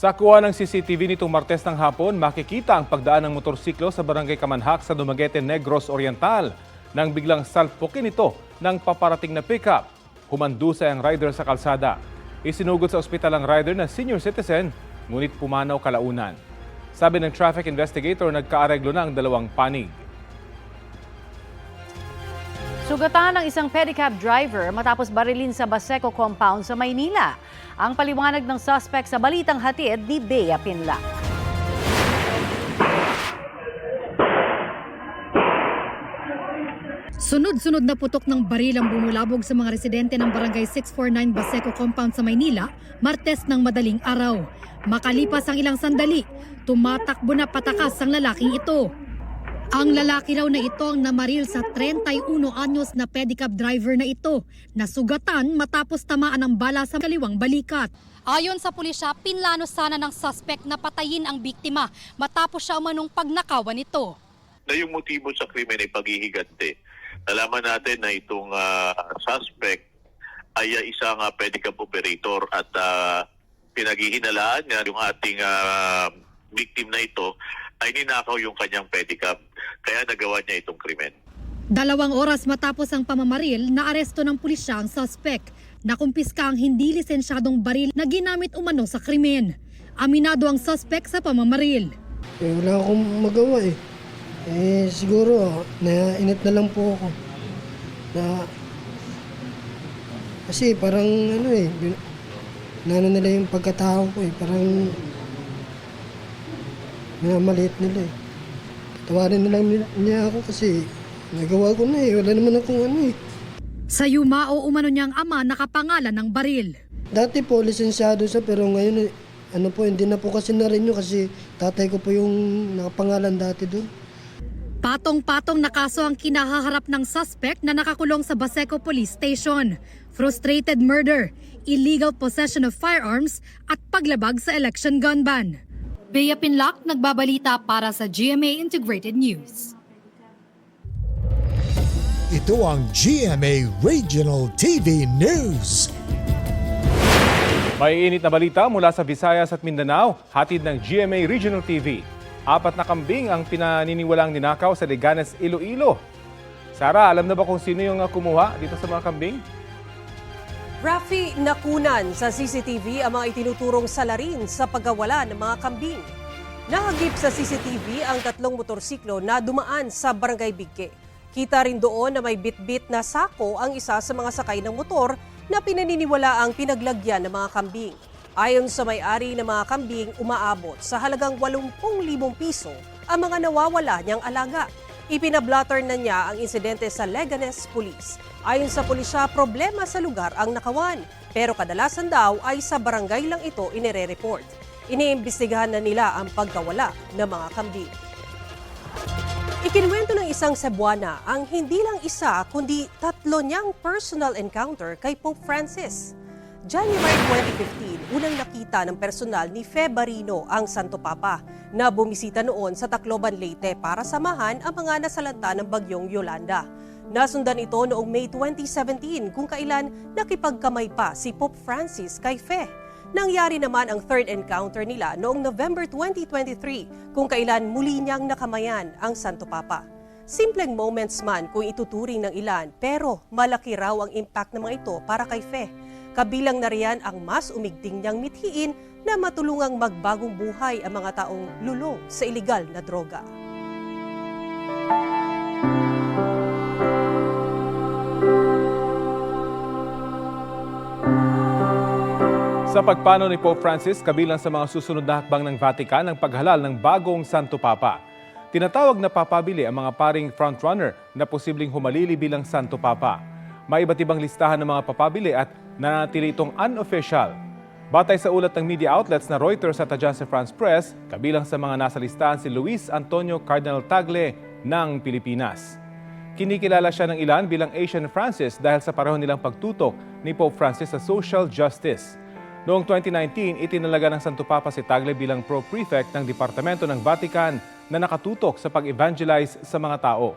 Sa kuha ng CCTV nitong Martes ng hapon, makikita ang pagdaan ng motorsiklo sa barangay Kamanhak sa Dumaguete, Negros Oriental. Nang biglang salpukin ito ng paparating na pickup. Humandusay ang rider sa kalsada. Isinugod sa ospital ang rider na senior citizen, ngunit pumanaw kalaunan. Sabi ng traffic investigator, nagkaareglo na ang dalawang panig. Sugatan ng isang pedicab driver matapos barilin sa Baseco compound sa Maynila. Ang paliwanag ng suspect sa balitang hatid ni Bea Pinlac. Sunod-sunod na putok ng baril ang bumulabog sa mga residente ng Barangay 649 Baseco Compound sa Maynila, Martes ng madaling araw. Makalipas ang ilang sandali, tumatakbo na patakas ang lalaking ito. Ang lalaki raw na ito ang namaril sa 31 anyos na pedicab driver na ito, nasugatan matapos tamaan ng bala sa kaliwang balikat. Ayon sa pulisya, pinlano sana ng suspect na patayin ang biktima matapos siya umanong pagnakawan nito. na yung motibo sa krimen ay paghihigante. Nalaman natin na itong ah, suspect ay ah, isang uh, pedicab operator at ah, pinaghihinalaan niya yung ating ah, victim na ito ay ninakaw yung kanyang pedicab. Kaya nagawa niya itong krimen. Dalawang oras matapos ang pamamaril, naaresto ng pulisya ang suspect. Nakumpiska ang hindi lisensyadong baril na ginamit umano sa krimen. Aminado ang suspect sa pamamaril. Eh, wala akong magawa eh. Eh, siguro, nainit na lang po ako. Na, kasi parang ano eh, nano nila yung pagkatao ko eh, parang minamaliit nila eh. Tawarin na lang niya ako kasi nagawa ko na eh, wala naman akong ano eh. Sa yumao umano niyang ama nakapangalan ng baril. Dati po, lisensyado siya pero ngayon ano po, hindi na po kasi na rin yun kasi tatay ko po yung nakapangalan dati doon. Patong-patong na kaso ang kinahaharap ng suspect na nakakulong sa Baseco Police Station. Frustrated murder, illegal possession of firearms at paglabag sa election gun ban. Bea Pinlock, nagbabalita para sa GMA Integrated News. Ito ang GMA Regional TV News. May init na balita mula sa Visayas at Mindanao, hatid ng GMA Regional TV. Apat na kambing ang pinaniniwalang ninakaw sa Leganes, Iloilo. Sara, alam na ba kung sino yung uh, kumuha dito sa mga kambing? Rafi, nakunan sa CCTV ang mga itinuturong salarin sa pagkawala ng mga kambing. Nahagip sa CCTV ang tatlong motorsiklo na dumaan sa Barangay Bigke. Kita rin doon na may bitbit na sako ang isa sa mga sakay ng motor na pinaniniwala ang pinaglagyan ng mga kambing. Ayon sa may-ari ng mga kambing, umaabot sa halagang 80,000 piso ang mga nawawala niyang alaga. Ipinablatter na niya ang insidente sa Leganes Police. Ayon sa pulisya, problema sa lugar ang nakawan. Pero kadalasan daw ay sa barangay lang ito inire-report. Iniimbestigahan na nila ang pagkawala ng mga kambing. Ikinwento ng isang Cebuana ang hindi lang isa kundi tatlo niyang personal encounter kay Pope Francis. January 2015, unang nakita ng personal ni Febarino ang Santo Papa na bumisita noon sa Tacloban, Leyte para samahan ang mga nasalanta ng bagyong Yolanda. Nasundan ito noong May 2017 kung kailan nakipagkamay pa si Pope Francis kay Fe. Nangyari naman ang third encounter nila noong November 2023 kung kailan muli niyang nakamayan ang Santo Papa. Simpleng moments man kung ituturing ng ilan pero malaki raw ang impact ng mga ito para kay Fe. Kabilang na riyan ang mas umigting niyang mithiin na matulungang magbagong buhay ang mga taong lulong sa ilegal na droga. Sa pagpano ni Pope Francis, kabilang sa mga susunod na hakbang ng Vatican ang paghalal ng bagong Santo Papa. Tinatawag na papabili ang mga paring frontrunner na posibleng humalili bilang Santo Papa. May iba't ibang listahan ng mga papabili at nanatili itong unofficial. Batay sa ulat ng media outlets na Reuters at Agence France Press, kabilang sa mga nasa listahan si Luis Antonio Cardinal Tagle ng Pilipinas. Kinikilala siya ng ilan bilang Asian Francis dahil sa parehon nilang pagtutok ni Pope Francis sa social justice. Noong 2019, itinalaga ng Santo Papa si Tagle bilang pro-prefect ng Departamento ng Vatican na nakatutok sa pag-evangelize sa mga tao.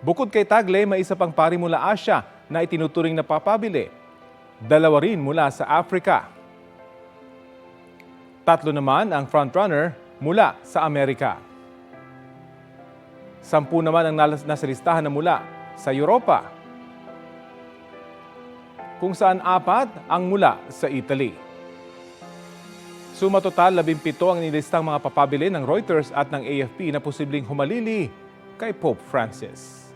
Bukod kay Tagle, may isa pang pari mula Asia na itinuturing na papabili. Dalawa rin mula sa Africa. Tatlo naman ang frontrunner mula sa Amerika. Sampu naman ang nasa listahan na mula sa Europa, kung saan apat ang mula sa Italy. Suma total, 17 ang nilistang mga papabili ng Reuters at ng AFP na posibleng humalili kay Pope Francis.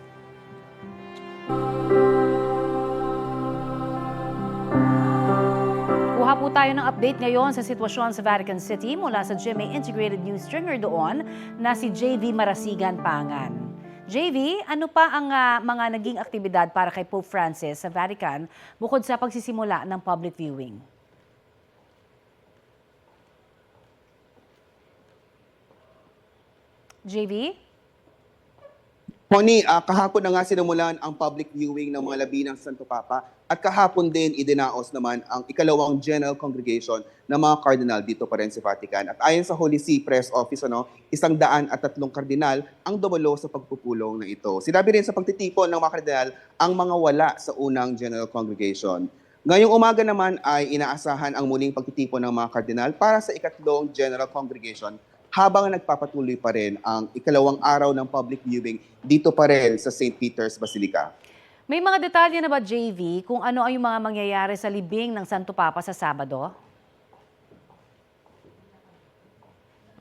Kuha po tayo ng update ngayon sa sitwasyon sa Vatican City mula sa GMA Integrated News Stringer doon na si JV Marasigan Pangan. JV, ano pa ang ah, mga naging aktibidad para kay Pope Francis sa Vatican bukod sa pagsisimula ng public viewing? JV? Honey, ah, kahapon na nga sinimulan ang public viewing ng mga labi ng Santo Papa at kahapon din idinaos naman ang ikalawang General Congregation ng mga Cardinal dito pa rin sa Vatican. At ayon sa Holy See Press Office, ano, isang daan at tatlong kardinal ang dumalo sa pagpupulong na ito. Sinabi rin sa pagtitipon ng mga kardinal ang mga wala sa unang General Congregation. Ngayong umaga naman ay inaasahan ang muling pagtitipon ng mga kardinal para sa ikatlong General Congregation habang nagpapatuloy pa rin ang ikalawang araw ng public viewing dito pa rin sa St. Peter's Basilica. May mga detalye na ba, JV, kung ano ang yung mga mangyayari sa libing ng Santo Papa sa Sabado?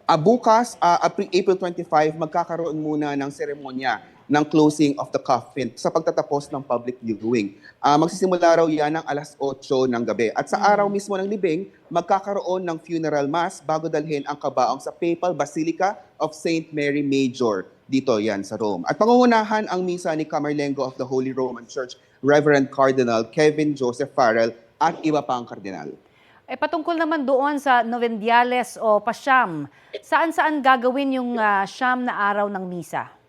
Ah, bukas, April April 25, magkakaroon muna ng seremonya ng closing of the coffin sa pagtatapos ng public viewing. Ah, magsisimula raw yan ng alas 8 ng gabi. At sa araw mismo ng libing, magkakaroon ng funeral mass bago dalhin ang kabaong sa Papal Basilica of St. Mary Major. Dito yan sa Rome. At pangungunahan ang misa ni Camerlengo of the Holy Roman Church, Reverend Cardinal Kevin Joseph Farrell at iba pang kardinal. Eh patungkol naman doon sa Novendiales o Pasyam, saan-saan gagawin yung ah, siyam na araw ng misa?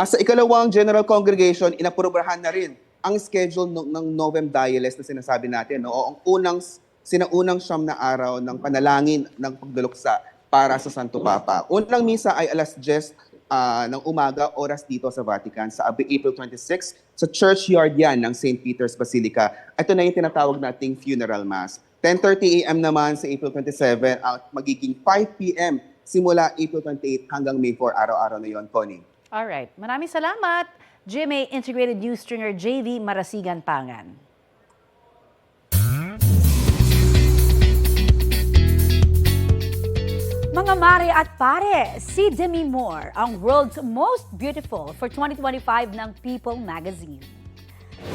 Ah, sa ikalawang General Congregation, inaprobahan na rin ang schedule ng, ng Novem Dialis na sinasabi natin. No? O ang unang, sinaunang siyam na araw ng panalangin ng pagduluksa para sa Santo Papa. Unang misa ay alas 10 ah, ng umaga, oras dito sa Vatican, sa April 26, sa churchyard yan ng St. Peter's Basilica. Ito na yung tinatawag nating funeral mass. 10.30 a.m. naman sa April 27 at magiging 5 p.m. simula April 28 hanggang May 4, araw-araw na yon, Connie. Alright, maraming salamat. GMA Integrated News Stringer JV Marasigan Pangan. Mga mare at pare, si Demi Moore ang world's most beautiful for 2025 ng People Magazine.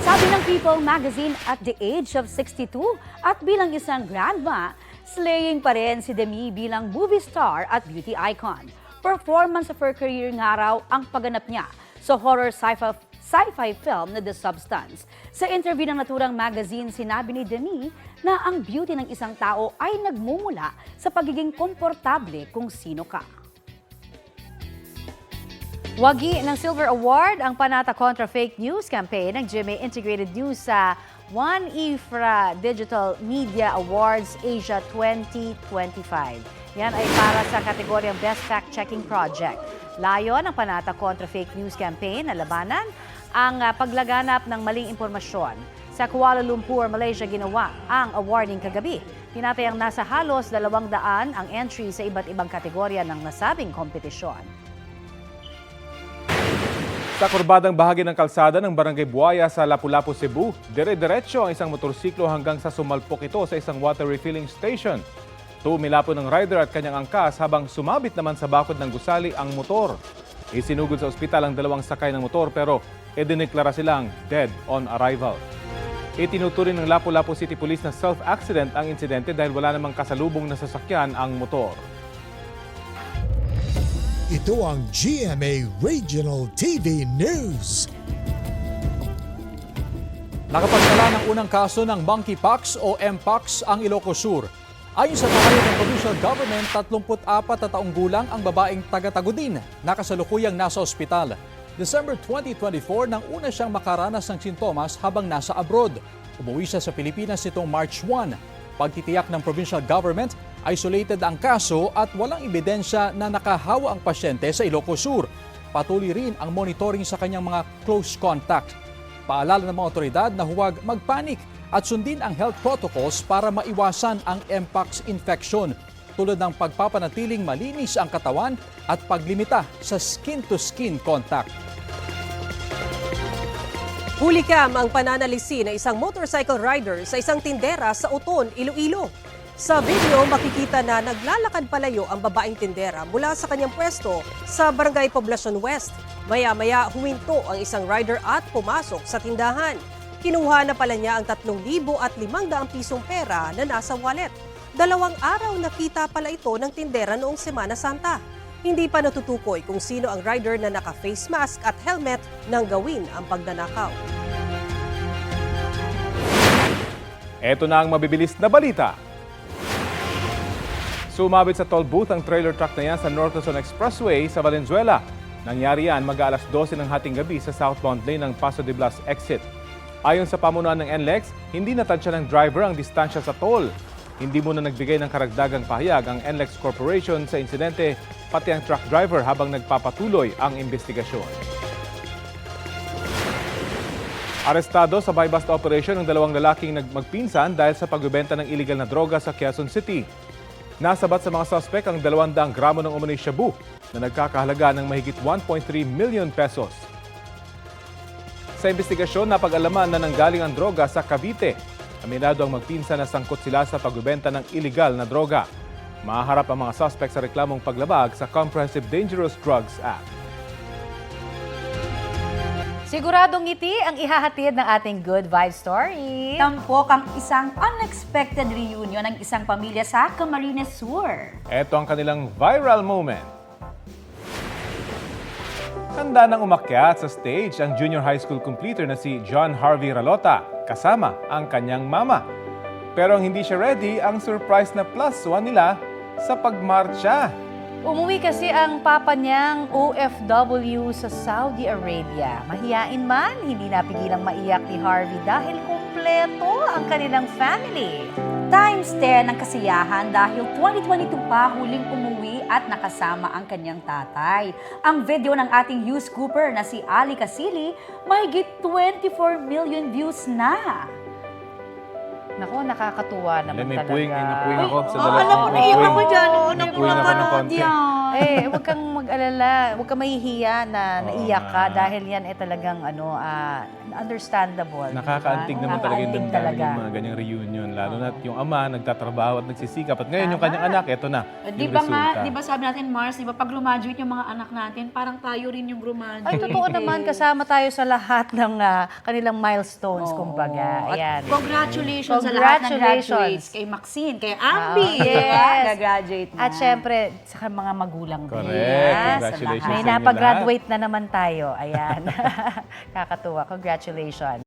Sabi ng People Magazine at the age of 62 at bilang isang grandma, slaying pa rin si Demi bilang movie star at beauty icon. Performance of her career nga raw ang pagganap niya sa horror sci-fi sci-fi film na The Substance. Sa interview ng Naturang Magazine, sinabi ni Demi na ang beauty ng isang tao ay nagmumula sa pagiging komportable kung sino ka. Wagi ng Silver Award ang Panata Contra Fake News campaign ng GMA Integrated News sa One Ifra Digital Media Awards Asia 2025. Yan ay para sa kategoryang Best Fact-Checking Project. Layon ng Panata Contra Fake News campaign na labanan ang ah, paglaganap ng maling impormasyon. Sa Kuala Lumpur, Malaysia ginawa ang awarding kagabi. Tinatayang nasa halos 200 ang entry sa iba't ibang kategorya ng nasabing kompetisyon. Sa kurbadang bahagi ng kalsada ng Barangay Buaya sa Lapu-Lapu, Cebu, dire-diretso ang isang motorsiklo hanggang sa sumalpok ito sa isang water refilling station. Tumilapo ng rider at kanyang angkas habang sumabit naman sa bakod ng gusali ang motor. Isinugod sa ospital ang dalawang sakay ng motor pero idineklara silang dead on arrival. Itinuturing ng Lapu-Lapu City Police na self-accident ang insidente dahil wala namang kasalubong na sasakyan ang motor. Ito ang GMA Regional TV News. Nakapagtala ng unang kaso ng monkeypox o mpox ang Ilocos Sur. Ayon sa pahayo ng provincial government, 34 na taong gulang ang babaeng taga-Tagudin na kasalukuyang nasa ospital. December 2024 nang una siyang makaranas ng sintomas habang nasa abroad. Umuwi siya sa Pilipinas nitong March 1. Pagtitiyak ng provincial government, isolated ang kaso at walang ebidensya na nakahawa ang pasyente sa Ilocos Sur. patuloy rin ang monitoring sa kanyang mga close contact. Paalala ng mga otoridad na huwag magpanik at sundin ang health protocols para maiwasan ang Mpox infection tulad ng pagpapanatiling malinis ang katawan at paglimita sa skin-to-skin contact. Hulikam ang pananalisi ng isang motorcycle rider sa isang tindera sa Uton, Iloilo. Sa video, makikita na naglalakad palayo ang babaeng tindera mula sa kanyang pwesto sa Barangay Poblacion West. Maya-maya huminto ang isang rider at pumasok sa tindahan. Kinuha na pala niya ang 3,000 at 500 pisong pera na nasa wallet. Dalawang araw nakita pala ito ng tindera noong Semana Santa. Hindi pa natutukoy kung sino ang rider na naka-face mask at helmet nang gawin ang pagnanakaw. Ito na ang mabibilis na balita. Sumabit sa toll booth ang trailer truck na yan sa North Luzon Expressway sa Valenzuela. Nangyari yan mag-alas 12 ng hating gabi sa southbound lane ng Paso de Blas exit. Ayon sa pamunuan ng NLEX, hindi natansya ng driver ang distansya sa toll. Hindi muna nagbigay ng karagdagang pahayag ang NLEX Corporation sa insidente, pati ang truck driver habang nagpapatuloy ang investigasyon. Arestado sa buy-bust operation ng dalawang lalaking nagmagpinsan dahil sa pagbebenta ng illegal na droga sa Quezon City. Nasabat sa mga suspek ang 200 gramo ng umano'y shabu na nagkakahalaga ng mahigit 1.3 million pesos. Sa investigasyon, napag-alaman na nanggaling ang droga sa Cavite. Aminado ang magpinsan na sangkot sila sa pagbebenta ng illegal na droga. Maharap ang mga suspek sa reklamong paglabag sa Comprehensive Dangerous Drugs Act. Siguradong ngiti ang ihahatid ng ating good vibe story. Tampok ang isang unexpected reunion ng isang pamilya sa Camarines Sur. Ito ang kanilang viral moment. Handa nang umakyat sa stage ang junior high school completer na si John Harvey Ralota kasama ang kanyang mama. Pero ang hindi siya ready ang surprise na plus one nila sa pagmarcha. Umuwi kasi ang papa niyang OFW sa Saudi Arabia. Mahiyain man, hindi napigilang maiyak ni Harvey dahil kumpleto ang kanilang family. Times 10 ang kasiyahan dahil 2022 pa huling umuwi at nakasama ang kanyang tatay. Ang video ng ating news scooper na si Ali Casili, mahigit 24 million views na. Nako, nakakatuwa naman May talaga. puwing, may napuwing ako sa Oh, dalawa. alam mo, naiyak ako dyan. Oh, Napuwing ako ng napapanood konti. yan. eh, huwag kang mag-alala, huwag kang mahihiya na Oo naiyak ka dahil yan eh talagang ano, ah, understandable. Nakakaantig diba? naman talaga yung Nakakaantig damdamin talaga. yung mga ganyang reunion. Lalo na yung ama nagtatrabaho at nagsisikap. At ngayon yung Tama. kanyang anak, eto na. Di yung ba nga, resulta. di ba sabi natin, Mars, di ba pag graduate yung mga anak natin, parang tayo rin yung graduate. Ay, totoo naman, kasama tayo sa lahat ng ah, kanilang milestones, kumbaga. At Ayan. Congratulations, sa lahat ng Congratulations. graduates. Kay Maxine, kay Ambi. Ah, yes. Gagraduate na. At syempre, sa mga magulang din. Correct. ah, Congratulations May sa inyo napag-graduate na naman tayo. Ayan. Kakatuwa. Congratulations.